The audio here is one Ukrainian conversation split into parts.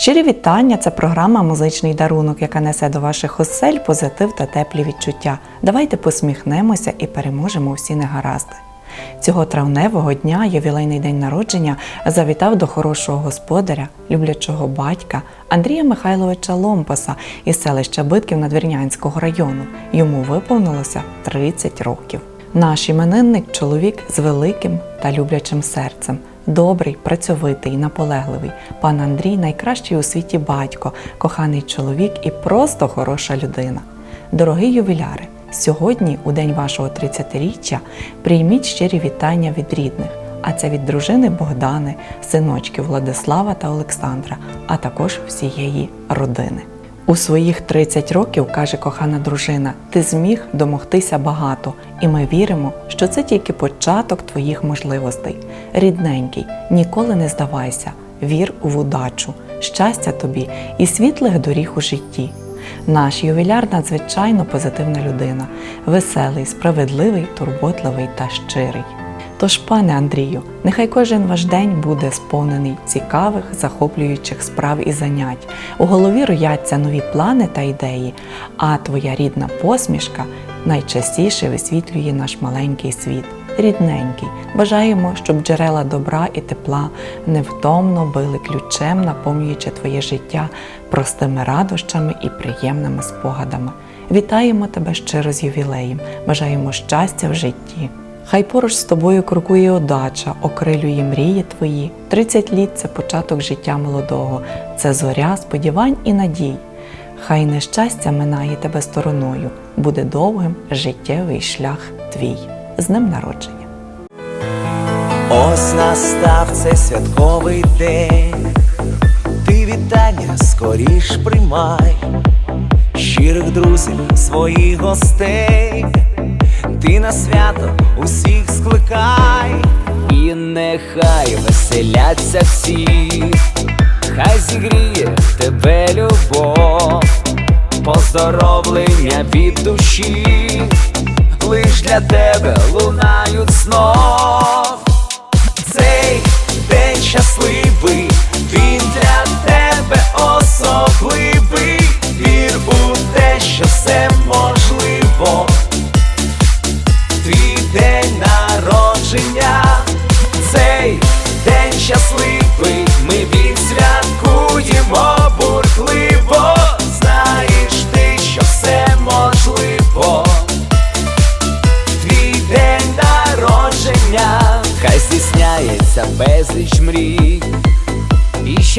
Щирі вітання це програма Музичний дарунок, яка несе до ваших осель позитив та теплі відчуття. Давайте посміхнемося і переможемо всі негаразди. Цього травневого дня ювілейний день народження завітав до хорошого господаря, люблячого батька Андрія Михайловича Ломпаса із селища Битків Надвірнянського району. Йому виповнилося 30 років. Наш іменинник чоловік з великим та люблячим серцем. Добрий, працьовитий, наполегливий. Пан Андрій найкращий у світі батько, коханий чоловік і просто хороша людина. Дорогі ювіляри, сьогодні, у день вашого 30-річчя, прийміть щирі вітання від рідних, а це від дружини Богдани, синочків Владислава та Олександра, а також всієї родини. У своїх 30 років, каже кохана дружина, ти зміг домогтися багато, і ми віримо, що це тільки початок твоїх можливостей. Рідненький, ніколи не здавайся, вір в удачу, щастя тобі і світлих доріг у житті. Наш ювіляр надзвичайно позитивна людина, веселий, справедливий, турботливий та щирий. Тож, пане Андрію, нехай кожен ваш день буде сповнений цікавих, захоплюючих справ і занять. У голові рояться нові плани та ідеї, а твоя рідна посмішка найчастіше висвітлює наш маленький світ. Рідненький, бажаємо, щоб джерела добра і тепла невтомно били ключем, наповнюючи твоє життя простими радощами і приємними спогадами. Вітаємо тебе щиро з ювілеєм, бажаємо щастя в житті. Хай поруч з тобою крокує удача, окрилює мрії твої. 30 літ це початок життя молодого, це зоря сподівань і надій. Хай нещастя минає тебе стороною, буде довгим життєвий шлях твій. З ним народження. Ось настав цей святковий день, ти вітання скоріш приймай, щирих друзів, своїх гостей, ти на свято усіх скликай, і нехай веселяться всі, хай зігріє тебе любов, поздоровлення від душі, лиш для тебе лунають знов. Цей день щасливий,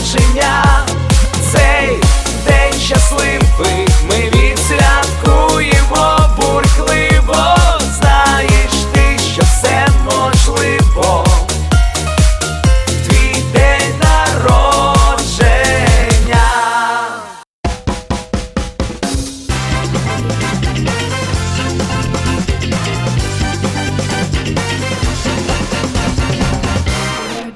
народження, цей день щасливий,